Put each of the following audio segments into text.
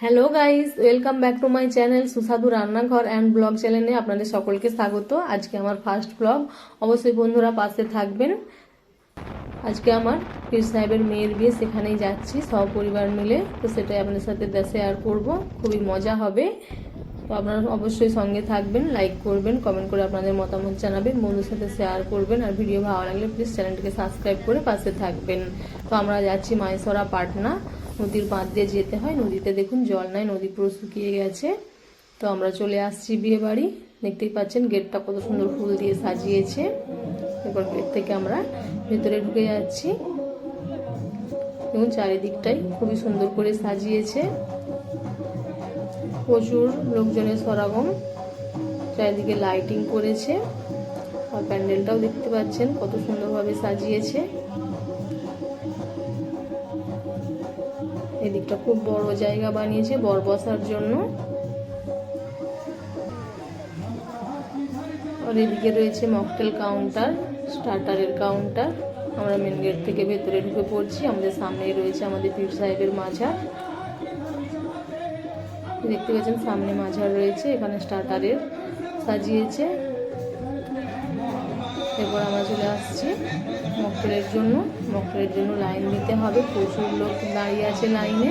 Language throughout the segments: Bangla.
Hello guys welcome back to my channel সুস্বাদু রান্নাঘর অ্যান্ড ব্লগ চ্যানেলে আপনাদের সকলকে স্বাগত। আজকে আমার ফার্স্ট ব্লগ অবশ্যই বন্ধুরা পাশে থাকবেন। আজকে আমার পীর সাহেবের মেয়ের বিয়ে, সেখানেই যাচ্ছি, সপরিবার মিলে। তো সেটাই আপনাদের সাথে শেয়ার করব। খুবই মজা হবে। তো আপনারা অবশ্যই সঙ্গে থাকবেন লাইক করবেন কমেন্ট করে আপনাদের মতামত জানাবেন বন্ধুর সাথে শেয়ার করবেন। আর ভিডিও ভালো লাগলে প্লিজ চ্যানেলটিকে সাবস্ক্রাইব করে পাশে থাকবেন। তো আমরা যাচ্ছি মাইসরা পাটনা। নদীর বাঁধ দিয়ে যেতে হয়। নদীতে দেখুন জল নাই, নদী পুরো শুকিয়ে গেছে। তো আমরা চলে আসছি বিয়ে বাড়ি দেখতেই পাচ্ছেন গেটটা কত সুন্দর ফুল দিয়ে সাজিয়েছে। এরপর গেট থেকে আমরা ভেতরে ঢুকে যাচ্ছি। এবং চারিদিকটাই খুবই সুন্দর করে সাজিয়েছে। প্রচুর লোকজনের সরাগম চারিদিকে লাইটিং করেছে। আর প্যান্ডেলটাও দেখতে পাচ্ছেন কত সুন্দরভাবে সাজিয়েছে। এদিকটা খুব বড় জায়গা বানিয়েছে বর বসার জন্য। আর এদিকে রয়েছে মকটেল কাউন্টার, স্টার্টারের কাউন্টার। আমরা মেন গেট থেকে ভেতরে ঢুকে পড়ছি, আমাদের সামনেই রয়েছে আমাদের পীর সাহেবের মাঝার। দেখতে পাচ্ছেন সামনে মাঝার রয়েছে, এখানে স্টার্টারের সাজিয়েছে। এরপর আমরা চলে আসছি। মকটেলের জন্য মকটেলের জন্য লাইন দিতে হবে। প্রচুর লোক দাঁড়িয়ে আছে লাইনে।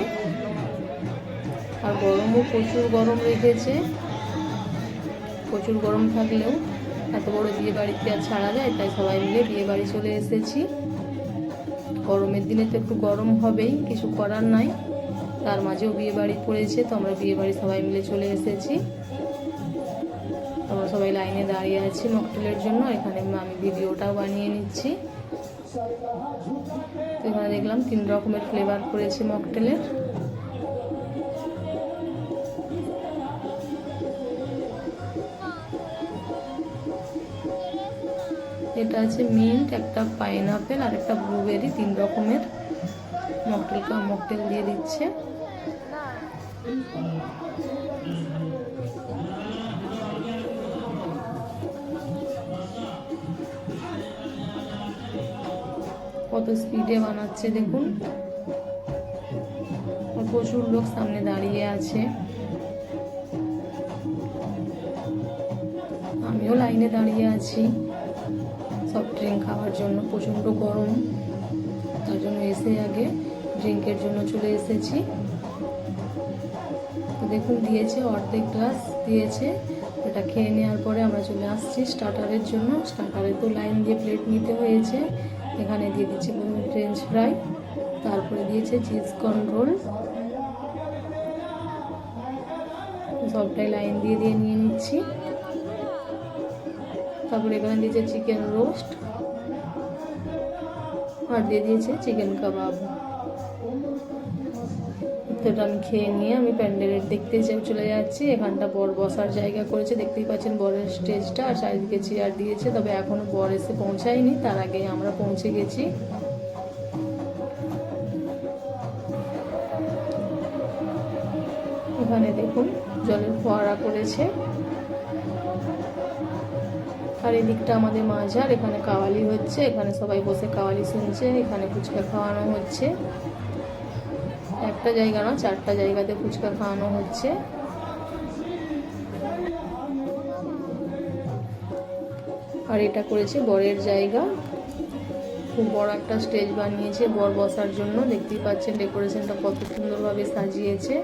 আর গরমও প্রচুর গরম রেখেছে। প্রচুর গরম থাকলেও এত বড় বিয়ে বাড়িতে আর ছাড়া যায়, তাই সবাই মিলে বিয়ে বাড়ি চলে এসেছি। গরমের দিনে তো একটু গরম হবেই, কিছু করার নাই। তার মাঝেও বিয়ে বাড়ি পড়েছে, তো আমরা বিয়ে বাড়ি সবাই মিলে চলে এসেছি। আমরা সবাই লাইনে দাঁড়িয়ে আছি মকটেলের জন্য, এখানে আমি ভিডিওটাও বানিয়ে নিচ্ছি। তো এখানে দেখলাম তিন রকমের ফ্লেভার করেছে মকটেলের এটা আছে মিন্ট একটা পাইনাপেল আর একটা ব্লুবেরি তিন রকমের মকটেল মকটেল দিয়ে দিচ্ছে। কত স্পিডে বানাচ্ছে দেখুন। প্রচুর লোক সামনে দাঁড়িয়ে আছে। আমিও লাইনে দাঁড়িয়ে আছি। সফট ড্রিঙ্ক খাওয়ার জন্য প্রচণ্ড গরম। তার জন্য এসে আগে ড্রিঙ্কের জন্য চলে এসেছি। দেখুন, দিয়েছে অর্ধেক গ্লাস দিয়েছে এটা খেয়ে নেওয়ার পরে আমরা চলে আসছি স্টার্টারের জন্য। স্টার্টারে তো লাইন দিয়ে প্লেট নিতে হয়েছে। এখানে দিয়ে দিচ্ছে ফ্রেঞ্চ ফ্রাই তারপরে দিয়েছে চিজ কর্ন রোল সবটাই লাইন দিয়ে দিয়ে নিয়ে নিচ্ছি। তারপরে এখানে দিয়েছে চিকেন রোস্ট আর দিয়ে দিয়েছে চিকেন কাবাব তো আমি খেয়ে নিয়ে আমি প্যান্ডেলের দেখতে চলে যাচ্ছি। এখানটা বর বসার জায়গা করেছে। দেখতেই পাচ্ছেন বরের স্টেজটা। আর চারিদিকে চেয়ার দিয়েছে। তবে এখনও বর এসে পৌঁছায়নি। তার আগে আমরা পৌঁছে গেছি। এখানে দেখুন, জলের ফোয়ারা করেছে। আর এদিকটা আমাদের মাঝার। এখানে কাওয়ালি হচ্ছে। এখানে সবাই বসে কাওয়ালি শুনছে। এখানে ফুচকা খাওয়ানো হচ্ছে। একটা জায়গা না চারটা জায়গাতে ফুচকা খাওয়ানো হচ্ছে। আর এটা করেছে বরের জায়গা। খুব বড় একটা স্টেজ বানিয়েছে বর বসার জন্য। দেখতেই পাচ্ছেন ডেকোরেশনটা কত সুন্দরভাবে সাজিয়েছে।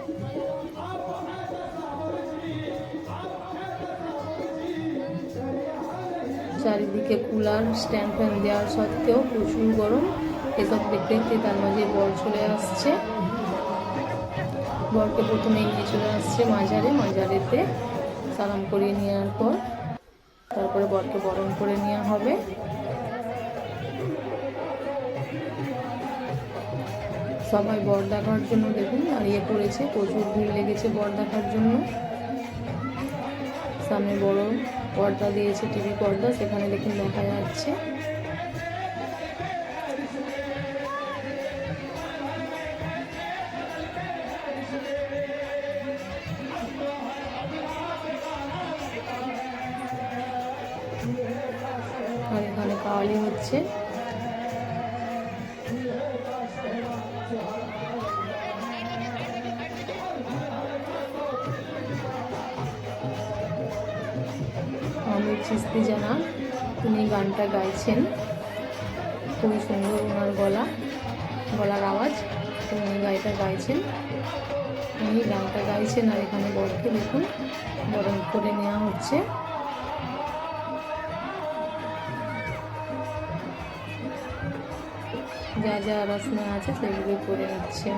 চারিদিকে কুলার স্ট্যান্ড ফ্যান দেওয়ার সত্ত্বেও প্রচুর গরম। এসব দেখতে দেখতে তার মাঝে বর চলে আসছে। বরকে প্রথমেই নিয়ে চলে আসছে মাজারে, মাজারেতে সালাম করিয়ে নেওয়ার পর তারপরে বরকে বরণ করে নেওয়া হবে। সবাই বর দেখার জন্য দেখুন দাঁড়িয়ে পড়েছে, প্রচুর ভিড় লেগেছে বর দেখার জন্য। সামনে বড় পর্দা দিয়েছে, টিভি পর্দা, সেখানে দেখুন দেখা যাচ্ছে। আছে। আমির চিস্তি জানা, তিনি গানটা গাইছেন। খুবই সুন্দর ওনার গলা, গলার আওয়াজ, তো উনি গানটা গাইছেন। উনি গানটা গাইছেন আর এখানে বরকে দেখুন বরং করে নেওয়া হচ্ছে। যা যা বাসনা আছে সেগুলো করে নিচ্ছে।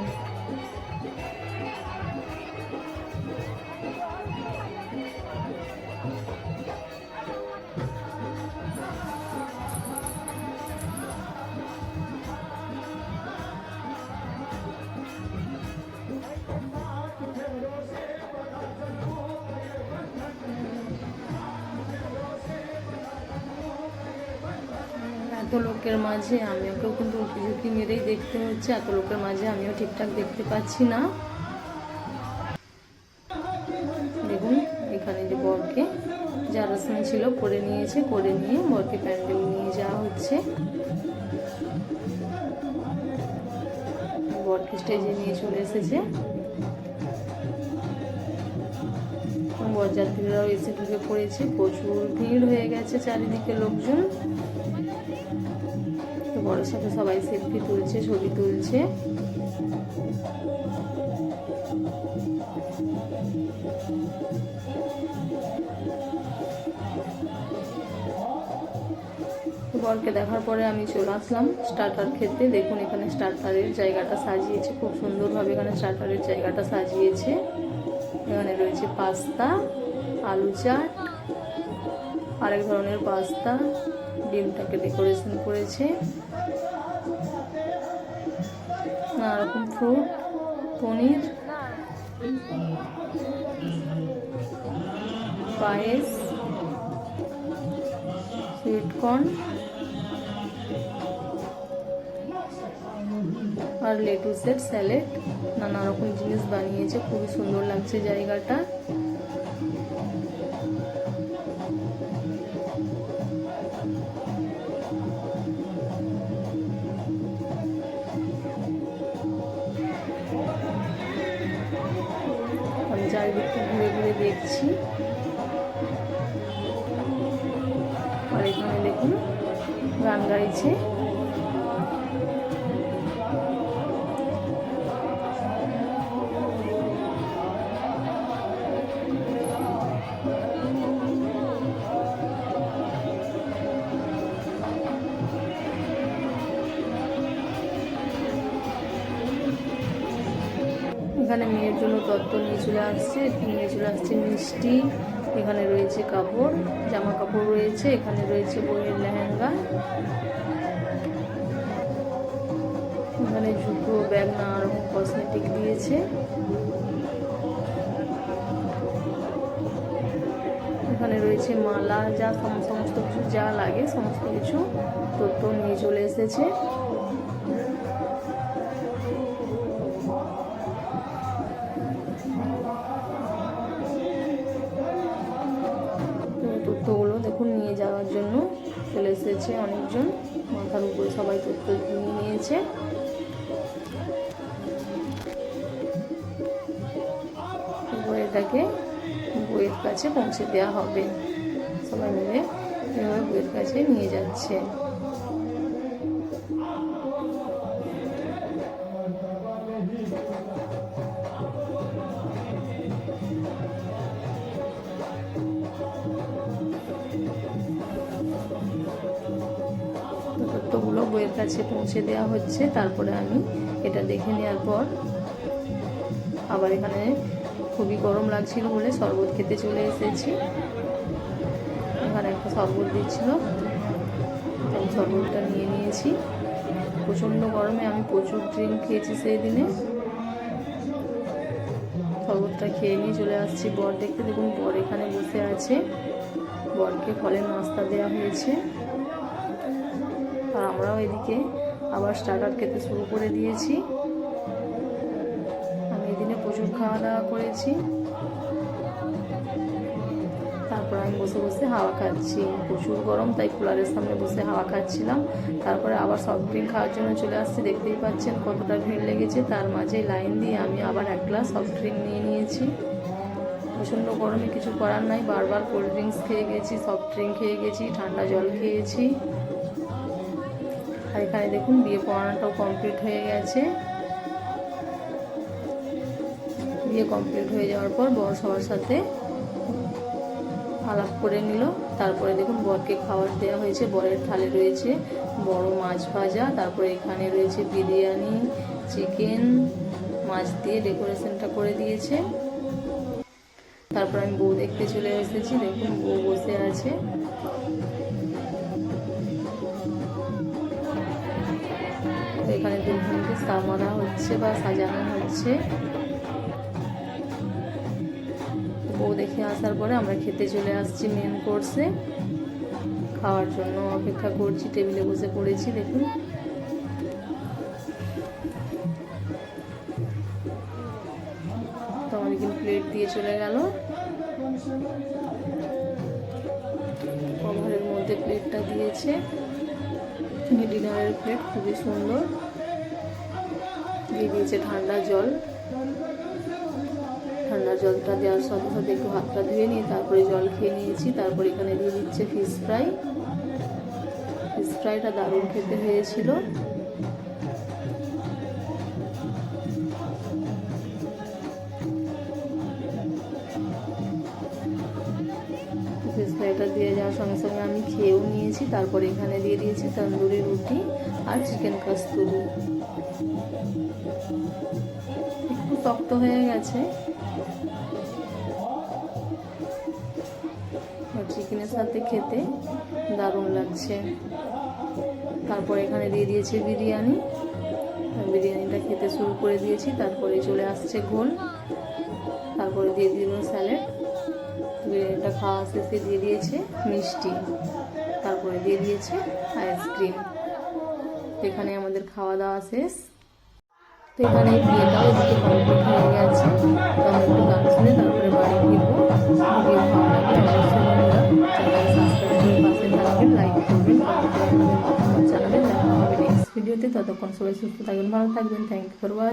লোকের মাঝে আমিওকেও কিন্তু উঁকি ঝুঁকি মেরেই দেখতে হচ্ছে এত লোকের মাঝে আমিও ঠিকঠাক দেখতে পাচ্ছি না। দেখুন, এখানে যে বরকে যা রসম ছিল করে নিয়েছে করে নিয়ে বরকে প্যান্ডেল নিয়ে যাওয়া হচ্ছে। বরকে স্টেজে নিয়ে চলে এসেছে। বরযাত্রীরাও এসে ঢুকে পড়েছে, প্রচুর ভিড় হয়ে গেছে চারিদিকে লোকজন। বড়ের সাথে সবাই সেলফি তুলছে, ছবি তুলছে। বরকে দেখার পরে আমি চলে আসলাম স্টার্টার খেতে। দেখুন এখানে স্টার্টারের জায়গাটা সাজিয়েছে, খুব সুন্দরভাবে এখানে স্টার্টারের জায়গাটা সাজিয়েছে। এখানে রয়েছে পাস্তা, আলু চাট, আরেক ধরনের পাস্তা, ডিমটাকে ডেকোরেশন করেছে। রকম ফ্রুট পনির, পায়েস সুইট কর্ন আর লেটুসের স্যালেড নানা রকম জিনিস বানিয়েছে, খুবই সুন্দর লাগছে জায়গাটা। চারিদিকটা ঘুরে ঘুরে দেখছি। আর এখানে দেখুন গান গাইছে এখানে মেয়ের জন্য তত্ত্ব নিয়ে চলে আসছে, নিয়ে চলে আসছে মিষ্টি, এখানে রয়েছে কাপড়, জামা কাপড় রয়েছে, এখানে রয়েছে বইয়ের লেহেঙ্গা, এখানে জুতো ব্যাগ নানা রকম কসমেটিক দিয়েছে। এখানে রয়েছে মালা, যা সম- সমস্ত কিছু যা লাগে, সমস্ত কিছু তথ্য নিয়ে চলে এসেছে। যাওয়ার জন্য চলে এসেছে অনেকজন। মাথার উপরে সবাই তথ্য নিয়ে নিয়েছে। এটাকে বইয়ের কাছে পৌঁছে দেওয়া হবে। সবাই মিলে এভাবে বইয়ের কাছে নিয়ে যাচ্ছে। তো বইয়ের কাছে পৌঁছে দেওয়া হচ্ছে। তারপরে আমি এটা দেখে নেওয়ার পর আবার এখানে খুবই গরম লাগছিল বলে শরবত খেতে চলে এসেছি। এখানে একটা শরবত দিচ্ছিল। আমি শরবতটা নিয়ে নিয়েছি। প্রচণ্ড গরমে আমি প্রচুর ড্রিঙ্ক খেয়েছি সেই দিনে শরবতটা খেয়ে নিয়ে চলে আসছি বর দেখতে। দেখুন বর এখানে বসে আছে। বরকে ফলের নাস্তা দেওয়া হয়েছে। আমরাও এদিকে আবার স্টার্টার খেতে শুরু করে দিয়েছি। আমি এদিনে প্রচুর খাওয়া দাওয়া করেছি। তারপর আমি বসে বসে হাওয়া খাচ্ছি। প্রচুর গরম, তাই কুলারের সামনে বসে হাওয়া খাচ্ছিলাম। তারপরে আবার সফট ড্রিঙ্ক খাওয়ার জন্য চলে আসছি। দেখতেই পাচ্ছেন কতটা ভিড় লেগেছে। তার মাঝে লাইন দিয়ে আমি আবার এক গ্লাস সফট ড্রিঙ্ক নিয়ে নিয়েছি। প্রচণ্ড গরমে কিছু করার নাই। বারবার কোল্ড ড্রিঙ্কস খেয়ে গেছি সফট ড্রিঙ্ক খেয়ে গেছি, ঠান্ডা জল খেয়েছি। আর এখানে দেখুন, বিয়ে পড়ানোটাও কমপ্লিট হয়ে গেছে। বিয়ে কমপ্লিট হয়ে যাওয়ার পর বর সবার সাথে আলাপ করে নিল। তারপরে দেখুন, বরকে খাবার দেওয়া হয়েছে, বরের থালে রয়েছে বড় মাছ ভাজা, তারপরে এখানে রয়েছে বিরিয়ানি, চিকেন, মাছ দিয়ে ডেকোরেশনটা করে দিয়েছে। তারপর আমি বউ দেখতে চলে এসেছি, দেখুন বউ বসে আছে। এখানে দুলহানকে সামারা হচ্ছে বা সাজানো হচ্ছে। বউ দেখে আসার পরে আমরা খেতে চলে আসছি মেন কোর্সে খাওয়ার জন্য অপেক্ষা করছি, টেবিলে বসে পড়েছি, দেখুন। তো আমার প্লেট দিয়ে চলে গেল। কভারের মধ্যে প্লেটটা দিয়েছে। ডিনারের প্লেট খুবই সুন্দর। দিয়ে দিয়েছে ঠান্ডা জল। ঠান্ডা জলটা দেওয়ার সাথে সাথে একটু হাতটা ধুয়ে নিয়ে তারপরে জল খেয়ে নিয়েছি। তারপর এখানে দিয়ে দিচ্ছে ফিশ ফ্রাই ফিশ ফ্রাইটা দারুণ খেতে হয়েছিল। ফিশ ফ্রাইটা দিয়ে যাওয়ার সঙ্গে সঙ্গে আমি খেয়েও নিয়েছি। তারপরে এখানে দিয়ে দিয়েছি তন্দুরি রুটি আর চিকেন কাস্তুরি শক্ত হয়ে গেছে। চিকেনের সাথে খেতে। দারুণ লাগছে। তারপর এখানে দিয়ে দিয়েছে বিরিয়ানি। বিরিয়ানিটা খেতে শুরু করে দিয়েছি। তারপরে চলে আসছে ঘোল। তারপরে দিয়ে দিল স্যালাড। বিরিয়ানিটা খাওয়া শেষে দিয়ে দিয়েছে মিষ্টি। তারপরে দিয়ে দিয়েছে আইসক্রিম। এখানে আমাদের খাওয়া দাওয়া শেষ। তো এখানে বিয়েটাও একটু কমপ্লিট হয়ে গেছে। তো আমি একটু গান শুনে তারপরে বাড়ি ফিরবো। ভিডিও ভালো লাগে অবশ্যই বন্ধুরা চ্যানেল সাবস্ক্রাইব করে পাশে থাকবেন লাইক করবেন জানাবেন দেখা হবে নেক্সট ভিডিওতে ততক্ষণ সবাই সুস্থ থাকবেন, ভালো থাকবেন। Thank you for watch